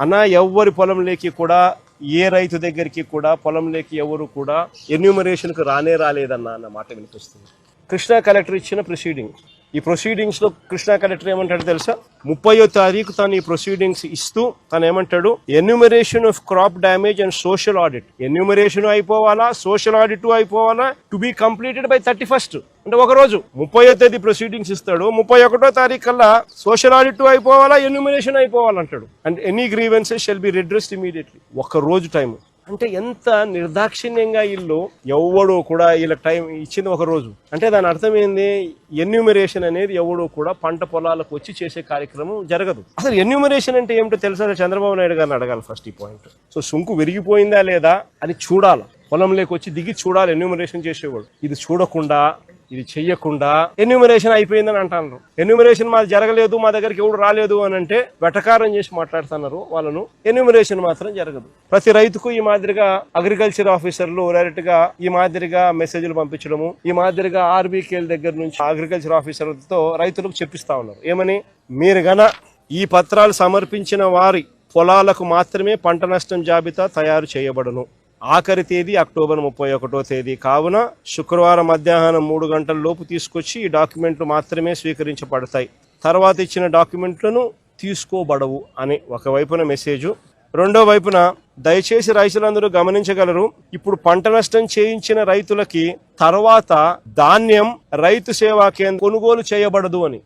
అన్న ఎవ్వరి పొలంలోకి కూడా ఏ రైతు దగ్గరికి కూడా పొలంలోకి ఎవరు కూడా ఎన్యూమరేషన్కు రానే రాలేదన్న అన్న మాట వినిపిస్తుంది. కృష్ణా కలెక్టర్ ఇచ్చిన ప్రొసీడింగ్ ఈ ప్రొసీడింగ్స్లో కృష్ణా కలెక్టర్ ఏమంటాడు తెలుసా? ముప్పయో తారీఖు తను ఈ ప్రొసీడింగ్స్ ఇస్తూ తను ఏమంటాడు? Enumeration of crop damage and social audit. Enumeration అయిపోవాలా? Social audit అయిపోవాలా? To be completed by thirty first. అంటే ఒక రోజు ముప్పయో తేదీ ప్రొసీడింగ్స్ ఇస్తాడు ముప్పై ఒకటో తారీఖు కల్లా సోషల్ ఆడిట్ అయిపోవాలా enumeration అయిపోవాలంటాడు. And any grievances shall be redressed immediately ఒక రోజు టైం అంటే ఎంత నిర్దాక్షిణ్యంగా ఇల్లు ఎవడో కూడా వీళ్ళ టైం ఇచ్చింది ఒక రోజు. అంటే దాని అర్థం ఏంది? ఎన్యూమరేషన్ అనేది ఎవడో కూడా పంట పొలాలకు వచ్చి చేసే కార్యక్రమం జరగదు. అసలు ఎన్యూమరేషన్ అంటే ఏమిటో తెలుసా? చంద్రబాబు నాయుడు గారిని అడగాలి ఫస్ట్ ఈ పాయింట్ సో సుంకు విరిగిపోయిందా లేదా? అని చూడాలి. పొలంలోకి వచ్చి దిగి చూడాలి ఎన్యూమరేషన్ చేసేవాడు. ఇది చూడకుండా ఇది చెయ్యకుండా ఎన్యూమరేషన్ అయిపోయిందని అంటున్నారు ఎన్యూమరేషన్ మాది జరగలేదు మా దగ్గరికి ఎవడు రాలేదు అని అంటే వెటకారం చేసి మాట్లాడుతున్నారు. వాళ్ళను ఎన్యూమరేషన్ మాత్రం జరగదు. ప్రతి రైతుకు ఈ మాదిరిగా అగ్రికల్చర్ ఆఫీసర్లు డైరెక్ట్గా ఈ మాదిరిగా మెసేజ్లు పంపించడము ఈ మాదిరిగా ఆర్బీకేల్ దగ్గర నుంచి అగ్రికల్చర్ ఆఫీసర్లతో రైతులకు చెప్పిస్తా ఉన్నారు. ఏమని? మీరు గన ఈ పత్రాలు సమర్పించిన వారి పొలాలకు మాత్రమే పంట నష్టం జాబితా తయారు చేయబడును. ఆఖరి తేదీ అక్టోబర్ ముప్పై ఒకటో తేదీ. కావున శుక్రవారం మధ్యాహ్నం మూడు గంటల లోపు తీసుకొచ్చి ఈ డాక్యుమెంట్లు మాత్రమే స్వీకరించబడతాయి. తర్వాత ఇచ్చిన డాక్యుమెంట్లను తీసుకోబడవు అని ఒకవైపున మెసేజ్. రెండో వైపున దయచేసి రైతులందరూ గమనించగలరు ఇప్పుడు పంట నష్టం చేయించిన రైతులకి తర్వాత ధాన్యం రైతు సేవా కేంద్రం కొనుగోలు చేయబడదు అని.